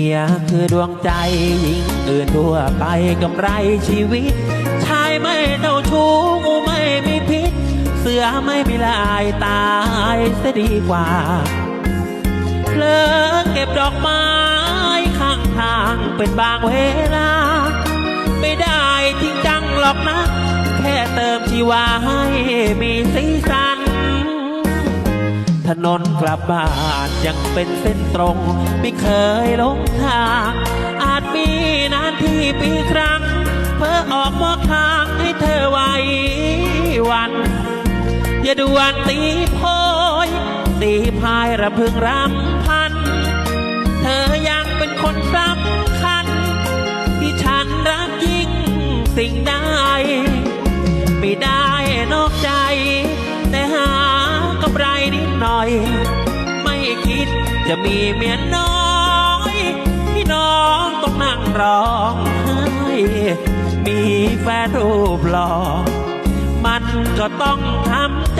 ียคือดวงใจหญิงอื่นทั่วไปกำไรชีวิต ชายไม่เจ้าชู้งูไม่มีพิษ เสือไม่มีลายตายเสียดีกว่าเพลิงเก็บดอกไม้ข้างทางเป็นบางเวลา ไม่ได้จริงจังหรอกนะ แค่เติมชีวาให้มีสีสัน ถนนกลับบ้านยังเป็นเส้นตรง ไม่เคยหลงทาง อาจมีนานที่ปีครั้ง เพื่อออกบอกทางให้เธอไว้วัน อย่าด่วนตีโพยตีพายระพึงรำพัน เธอยังเป็นคนสำคัญ ที่ฉันรักยิ่งสิ่งใด จะมีเมียน้อยพี่น้องต้องนั่งร้องไห้มีแฟนรูปหล่อมันก็ต้องทำ